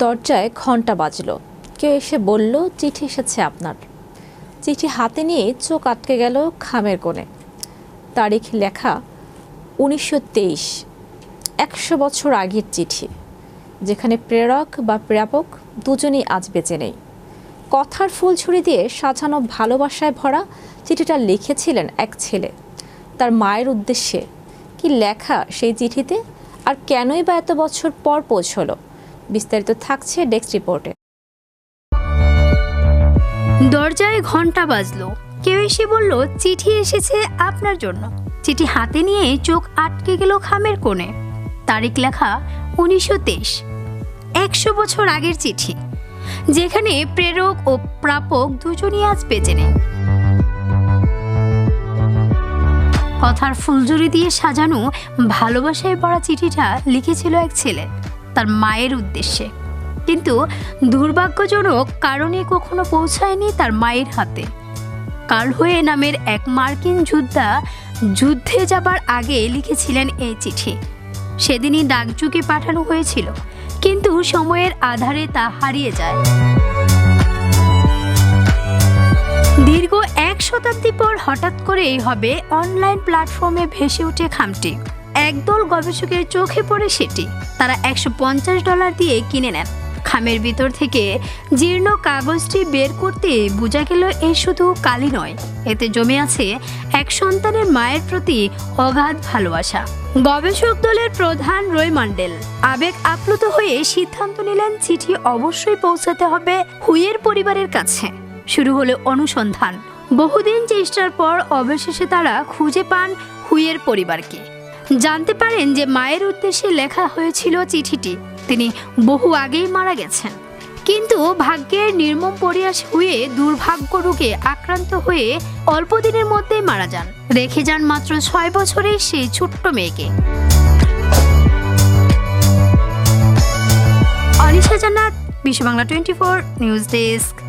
দরজায় ঘণ্টা বাজলো। কেউ এসে বলল, চিঠি এসেছে আপনার। চিঠি হাতে নিয়ে চোখ আটকে গেল খামের কোণে। তারিখ লেখা উনিশশো তেইশ, একশো বছর আগের চিঠি, যেখানে প্রেরক বা প্রাপক দুজনেই আজ বেঁচে নেই। কথার ফুল ছুরি দিয়ে সাজানো ভালোবাসায় ভরা চিঠিটা লিখেছিলেন এক ছেলে। তার মায়ের উদ্দেশ্যে কি লেখা সেই চিঠিতে? আর কেনই বা এত বছর পর পৌঁছলো? বিস্তারিত থাকছে ডেস্ক রিপোর্টে দরজায় ঘণ্টা বাজলো। কেউ এসে বলল, চিঠি এসেছে আপনার জন্য। চিঠি হাতে নিয়ে চোখ আটকে গেল খামের কোণে। তারিখ লেখা উনিশশো তেইশ। একশো বছর আগের চিঠি, যেখানে প্রেরক ও প্রাপক দুজনই আজ বেঁচে নেই। কথার ফুলঝুরি দিয়ে সাজানো ভালোবাসায় পড়া চিঠিটা লিখেছিল এক ছেলে। তার মায়ের উদ্দেশ্যে। কিন্তু দুর্ভাগ্যজনক কারণে কখনো পৌঁছায়নি তার মায়ের হাতে। কাল হয়ে নামের এক মার্কিন যোদ্ধা যুদ্ধে যাবার আগে লিখেছিলেন এই চিঠি। সেদিনই ডাকযুগে পাঠানো হয়েছিল, কিন্তু সময়ের আধারে তা হারিয়ে যায়। দীর্ঘ এক শতাব্দী পর হঠাৎ করেই হবে অনলাইন প্ল্যাটফর্মে ভেসে ওঠে খামটি। একদল গবেষকের চোখে পড়ে সেটি। তারা একশো পঞ্চাশ ডলার দিয়ে কিনে নেন। খামের ভিতর থেকে জীর্ণ কাগজটি বের করতে বোঝা গেল এ শুধু কালি নয়, এতে জমে আছে এক সন্তানের মায়ের প্রতি অগাধ ভালোবাসা। গবেষক দলের প্রধান রয় মান্ডেল আবেগ আপ্লুত হয়ে সিদ্ধান্ত নিলেন চিঠি অবশ্যই পৌঁছাতে হবে হুইয়ের পরিবারের কাছে। শুরু হলো অনুসন্ধান। বহুদিন চেষ্টার পর অবশেষে তারা খুঁজে পান হুইয়ের পরিবারকে। জানতে পারেন যে মায়ের উদ্দেশ্যে লেখা হয়েছিল চিঠিটি। তিনি বহু আগেই মারা গেছেন। কিন্তু ভাগ্যের নির্মম পরিহাস হয়ে দুর্ভাগ্য রোগে আক্রান্ত হয়ে অল্প দিনের মধ্যেই মারা যান। রেখে যান মাত্র ছয় বছরের সেই ছোট্ট মেয়েকে। Anisha Jannat Bishwa Bangla twenty four news desk.